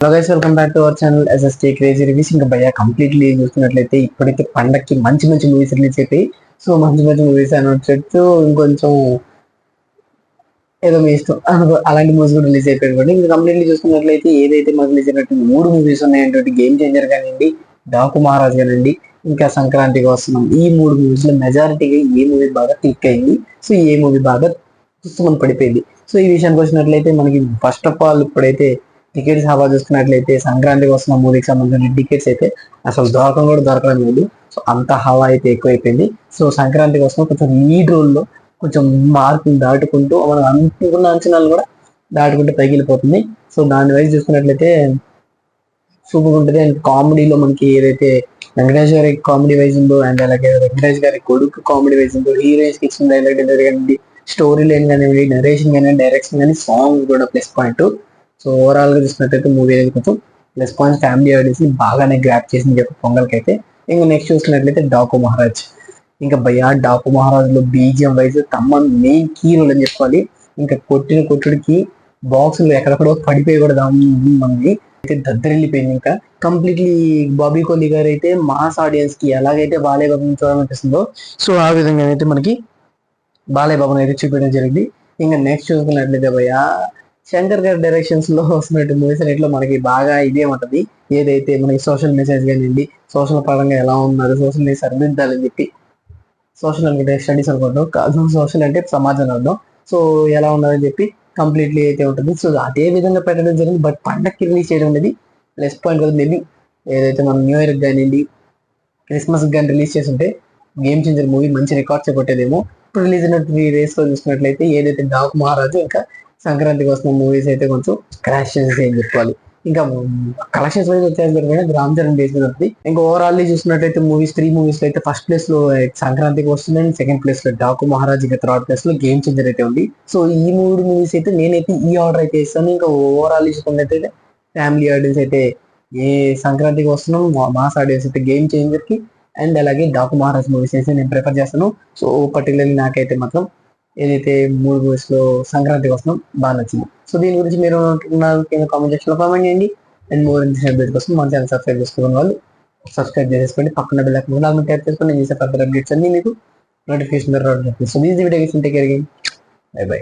Hello guys welcome back to our channel SST crazy reviews ఇంకా భయ్య completely చూసుకున్నట్లయితే ఇప్పటికే పండక్కి మంచి మంచి మూవీస్ రిలీజ్ అయిపోయి సో మంచి మంచి మూవీస్ అనౌన్స్ చేస్తూ ఇంకొంచెం ఏదో మీ ఇష్టం అలాంటి మూవీస్ కూడా రిలీజ్ అయిపోయాయి కూడా ఇంకా కంప్లీట్లీ చూసుకున్నట్లయితే ఏదైతే మనకు రిలీజ్ అయినట్టు మూడు మూవీస్ ఉన్నాయంటే గేమ్ చేంజర్ కానివ్వండి డాకు మహారాజ్ కానివ్వండి ఇంకా సంక్రాంతికి వస్తున్నాం ఈ మూడు మూవీస్లో మెజారిటీగా ఏ మూవీ బాగా క్లిక్ అయింది సో ఏ మూవీ బాగా పుస్తకం పడిపోయింది. సో ఈ విషయానికి వచ్చినట్లయితే మనకి ఫస్ట్ ఆఫ్ ఆల్ ఇప్పుడైతే టికెట్స్ హవా చూసుకున్నట్లయితే సంక్రాంతికి వస్తున్న మూవీకి సంబంధించిన టికెట్స్ అయితే అసలు దొరకడం కూడా దొరకడం లేదు. సో అంత హవా అయితే ఎక్కువైపోయింది. సో సంక్రాంతికి వస్తున్న కొంచెం లీడ్ రోల్లో కొంచెం మార్కులు దాటుకుంటూ మనం అనుకున్న అంచనాలు కూడా దాటుకుంటూ పైకి సో దాని వైపు చూసుకున్నట్లయితే సూపర్ ఉంటుంది అండ్ కామెడీలో మనకి ఏదైతే వెంకటేష్ గారి కామెడీ వైజ్ ఉందో అండ్ అలాగే వెంకటేష్ గారి కొడుకు కామెడీ వైజ్ ఉందో హీరోయిన్స్కి ఇచ్చిన డైలాగ్ డెలివరీ కానివ్వండి స్టోరీ లైన్ కానివ్వండి నరేషన్ కానీ డైరెక్షన్ కానీ సాంగ్ కూడా ప్లస్ పాయింట్. సో ఓవరాల్గా చూసినట్టయితే మూవీ అనేది కొంచెం ప్లస్ పాయింట్ ఫ్యామిలీ ఆడియన్స్ని బాగానే గ్రాప్ చేసింది చెప్పి పొంగల్కి అయితే ఇంకా నెక్స్ట్ చూసినట్లయితే డాకు మహారాజ్. ఇంకా భయ్యా డాకు మహారాజ్లో BGM wise తమ్మ main key role అని చెప్పాలి ఇంకా కొట్టిన కొట్టుడికి బాక్స్లో ఎక్కడెక్కడో పడిపోయి కూడా దాని మనది అయితే దద్దరిల్లిపోయింది ఇంకా. కంప్లీట్లీ బాబీ కోహ్లీ గారు అయితే మాస్ ఆడియన్స్కి ఎలాగైతే బాలయ్య బాబుని చూడాలనిపిస్తుందో సో ఆ విధంగా అయితే మనకి బాలయ్య బాబుని అయితే చూపించడం జరిగింది. ఇంకా నెక్స్ట్ చూసుకున్నట్లయితే భయా శంకర్ గారి డైరెక్షన్స్లో వస్తున్నట్టు మూవీస్ అన్నింటిలో మనకి బాగా ఇదే ఉంటది. ఏదైతే మనకి సోషల్ మెసేజ్ కానివ్వండి సోషల్ పరంగా ఎలా ఉన్నారు సోషల్ని సరిదిద్దాలని చెప్పి సోషల్ అంటే స్టడీస్ అనుకుంటాం. కాదు సోషల్ అంటే సమాజం అర్థం. సో ఎలా ఉన్నారని చెప్పి కంప్లీట్లీ అయితే ఉంటుంది. సో అదే విధంగా పెట్టడం జరిగింది. బట్ పండక్కి రిలీజ్ చేయడం అనేది ప్లస్ పాయింట్ కదా. మేబీ ఏదైతే మనం న్యూ ఇయర్ కానివ్వండి క్రిస్మస్ కానీ రిలీజ్ చేసి ఉంటే గేమ్ చేంజర్ మూవీ మంచి రికార్డ్స్ కొట్టేదేమో ఇప్పుడు రిలీజ్ అయిన త్రీ డేస్లో చూసినట్లయితే ఏదైతే డాక్ మహారాజు ఇంకా సంక్రాంతికి వస్తున్న మూవీస్ అయితే కొంచెం క్రాష్ చేసి ఏం చెప్పుకోవాలి? ఇంకా కలెక్షన్స్ వైజ్ వచ్చేసరికి రామ్ చరణ్ బేస్ ఇంకా ఓవరాల్ చూసినట్టయితే మూవీస్ త్రీ మూవీస్లో అయితే ఫస్ట్ ప్లేస్లో సంక్రాంతికి వస్తుందండి సెకండ్ ప్లేస్లో డాకు మహారాజ్ ఇంకా థర్డ్ ప్లేస్లో గేమ్ చేంజర్ అయితే ఉంది. సో ఈ మూడు మూవీస్ అయితే నేనైతే ఈ ఆర్డర్ అయితే ఇస్తాను. ఇంకా ఓవరాల్ చూసుకున్నట్టయితే ఫ్యామిలీ ఆడియన్స్ అయితే ఏ సంక్రాంతికి వస్తున్నాం మాస్ ఆడియన్స్ అయితే గేమ్ చేంజర్కి. అండ్ అలాగే డాకు మహారాజ్ మూవీస్ అయితే నేను ప్రిఫర్ చేస్తాను. సో పర్టికులర్లీ నాకైతే మాత్రం ఏదైతే మూడు మూవీస్లో సంక్రాంతికి బాగా నచ్చింది. సో దీని గురించి మీరు కింద కామెంట్ సెక్షన్లో కామెంట్ చేయండి. అండ్ మోర్ ఇంట్రెస్ట్ అప్డేట్ కోసం మన ఛానల్ సబ్స్క్రైబ్ చేసుకున్న వాళ్ళు సబ్స్క్రైబ్ చేసేసుకోండి. పక్కన బిల్ ఐకాన్ నాకు టైప్ చేసుకొని నేను చేసే ఫర్దర్ అప్డేట్స్ అన్ని మీకు నోటిఫికేషన్ ద్వారా సో దీని video take care bye bye